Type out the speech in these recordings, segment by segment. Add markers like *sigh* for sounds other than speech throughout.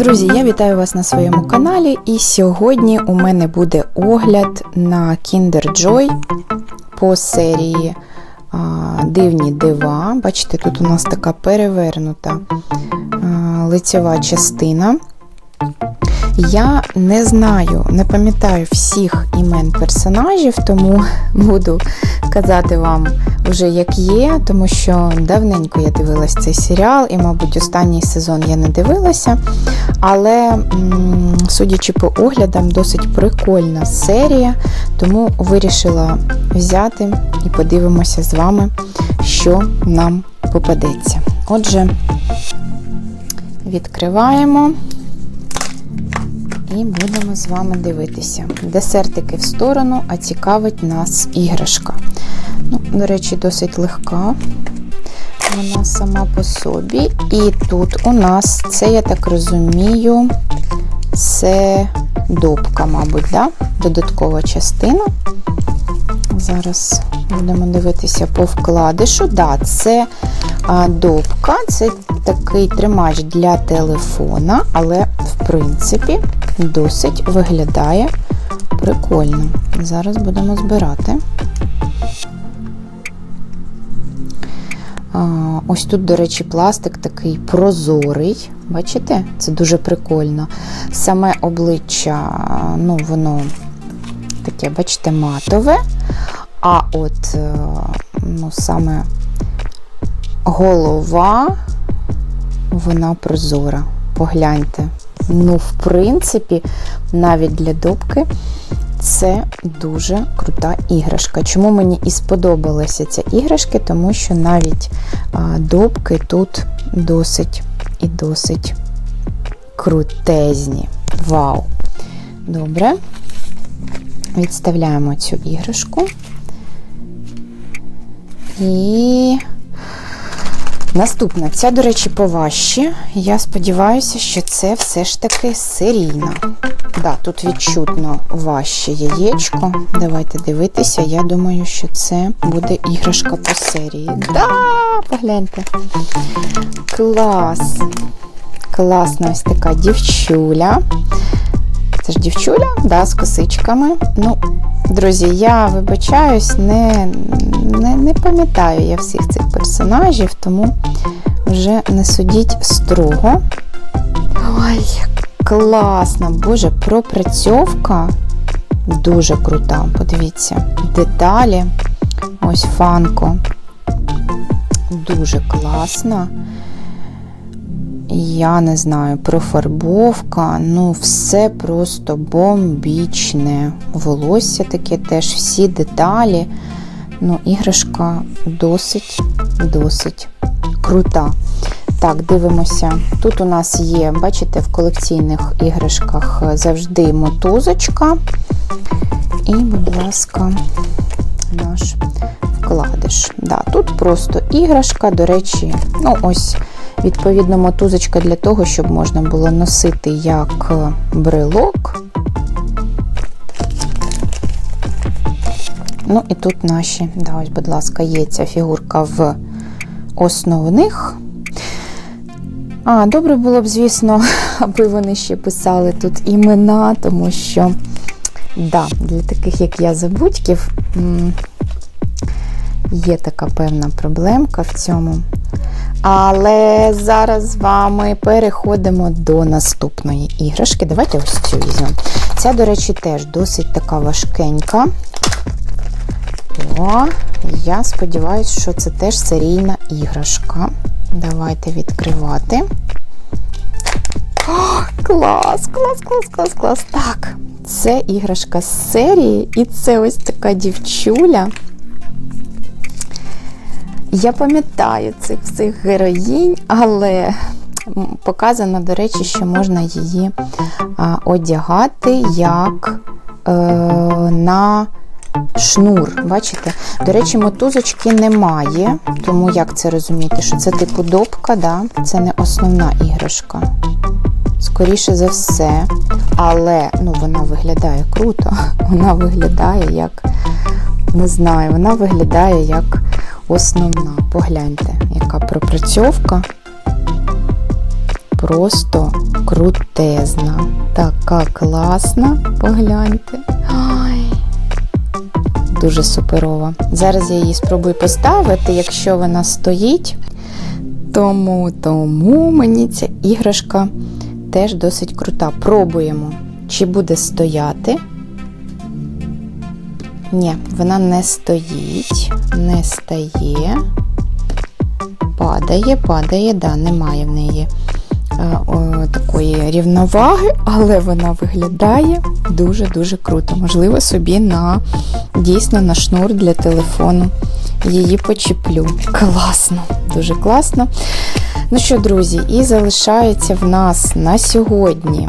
Друзі, я вітаю вас на своєму каналі, і сьогодні у мене буде огляд на Kinder Joy по серії а, Дивні дива. Бачите, тут у нас така перевернута а, лицьова частина. Я не знаю, не пам'ятаю всіх імен персонажів, тому *laughs* буду казати вам вже як є, тому що давненько я дивилась цей серіал, і, мабуть, останній сезон я не дивилася. Але, судячи по оглядам, досить прикольна серія, тому вирішила взяти і подивимося з вами, що нам попадеться. Отже, відкриваємо. І будемо з вами дивитися. Десертики в сторону, а цікавить нас іграшка. Ну, До речі, досить легка. Вона сама по собі. І тут у нас, це, я так розумію, це добка, мабуть, да? додаткова частина. Зараз будемо дивитися по вкладишу. Да, це добка, це такий тримач для телефона, але, в принципі, досить виглядає прикольно. Зараз будемо збирати. Ось тут, до речі, пластик такий прозорий. Бачите? Це дуже прикольно. Саме обличчя, ну, воно таке, бачите, матове. А от ну, саме голова, вона прозора. Погляньте. Ну, в принципі, навіть для добки це дуже крута іграшка. Чому мені і сподобалася ця іграшка? Тому що навіть добки тут досить і досить крутезні. Вау! Добре. Відставляємо цю іграшку. І наступна, ця, до речі, поважче. Я сподіваюся, що це все ж таки серійна. Да, тут відчутно важче яєчко. Давайте дивитися. Я думаю, що це буде іграшка по серії. Да, погляньте. Клас! Класна ось така дівчуля. Це ж дівчуля, да, з косичками. Ну, друзі, я вибачаюсь, не, не, не пам'ятаю я всіх цих персонажів, тому вже не судіть строго. Ой, класна! Боже, пропрацьовка дуже крута. Подивіться, деталі. Ось фанко. Дуже класна. Я не знаю, профарбовка, ну, все просто бомбічне. Волосся таке теж, всі деталі. Ну, іграшка досить, досить крута. Так, дивимося. Тут у нас є, бачите, в колекційних іграшках завжди мотузочка. І, будь ласка, наш вкладиш. Да, Тут просто іграшка, до речі, ну ось. Відповідно, мотузочка для того, щоб можна було носити як брелок. Ну, і тут наші, да, ось, будь ласка, є ця фігурка в основних. А, добре було б, звісно, *laughs* аби вони ще писали тут імена, тому що, да, для таких, як я, забудьків, є така певна проблемка в цьому. Але зараз з вами переходимо до наступної іграшки. Давайте ось цю візьмемо. Ця, до речі, теж досить така важкенька. О, я сподіваюся, що це теж серійна іграшка. Давайте відкривати. О, клас, клас, клас, клас, клас. Так, це іграшка з серії, і це ось така дівчуля. Я пам'ятаю цих всіх героїнь, але показано, до речі, що можна її одягати як е, на шнур. Бачите? До речі, мотузочки немає, тому як це розуміти, що це типу допка, да? це не основна іграшка. Скоріше за все, але ну, вона виглядає круто, *laughs* вона виглядає як, не знаю, вона виглядає як основна. Погляньте, яка пропрацьовка. просто крутезна. Така класна, погляньте. Ой. Дуже суперова. Зараз я її спробую поставити, якщо вона стоїть. Тому, тому мені ця іграшка теж досить крута. Пробуємо, чи буде стояти. Ні, вона не стоїть, не стає. Падає, падає, да, немає в неї е, о, такої рівноваги, але вона виглядає дуже-дуже круто. Можливо, собі на дійсно на шнур для телефону її почіплю. Класно, дуже класно. Ну що, друзі, і залишається в нас на сьогодні.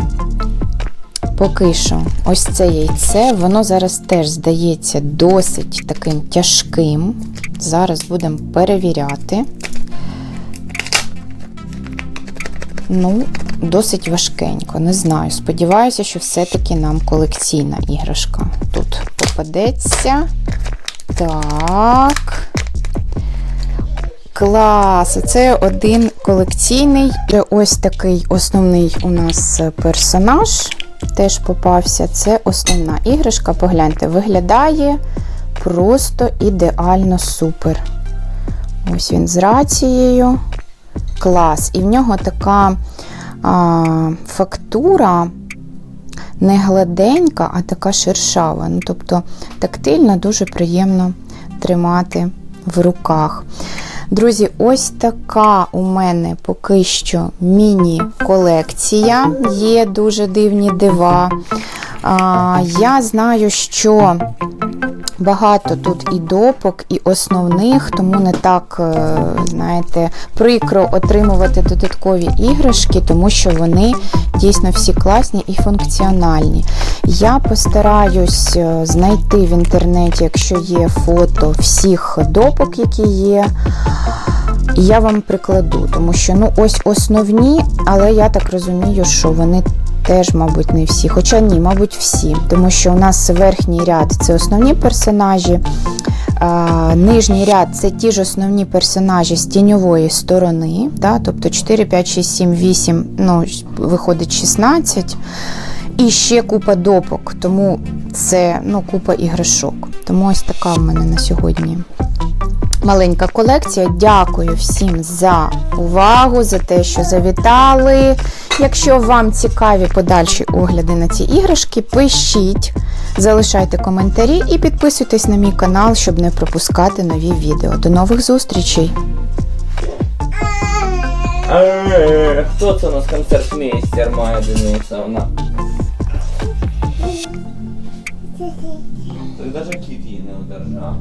Поки що, ось це яйце, воно зараз теж здається досить таким тяжким. Зараз будемо перевіряти. Ну, досить важкенько, не знаю. Сподіваюся, що все-таки нам колекційна іграшка тут попадеться. Так. Клас! Це один колекційний. Ось такий основний у нас персонаж. Теж попався. Це основна іграшка. Погляньте, виглядає просто ідеально супер. Ось він з рацією. Клас. І в нього така а, фактура не гладенька, а така шершава. Ну, тобто тактильно дуже приємно тримати в руках. Друзі, ось така у мене поки що міні-колекція. Є дуже дивні дива. А, я знаю, що багато тут і допок, і основних, тому не так, е, знаєте, прикро отримувати додаткові іграшки, тому що вони дійсно всі класні і функціональні. Я постараюсь е, знайти в інтернеті, якщо є фото всіх допок, які є. Я вам прикладу, тому що ну ось основні, але я так розумію, що вони теж, мабуть, не всі. Хоча ні, мабуть, всі. Тому що у нас верхній ряд це основні персонажі, нижній ряд це ті ж основні персонажі з тіньової сторони. Да? Тобто 4, 5, 6, 7, 8, ну, виходить 16. І ще купа допок, тому це ну, купа іграшок. Тому ось така в мене на сьогодні маленька колекція. Дякую всім за увагу, за те, що завітали. Якщо вам цікаві подальші огляди на ці іграшки, пишіть, залишайте коментарі і підписуйтесь на мій канал, щоб не пропускати нові відео. До нових зустрічей! Е, Хто це у нас концертмейстер Майя Денисовна? Ти навіть кіт її не удержав.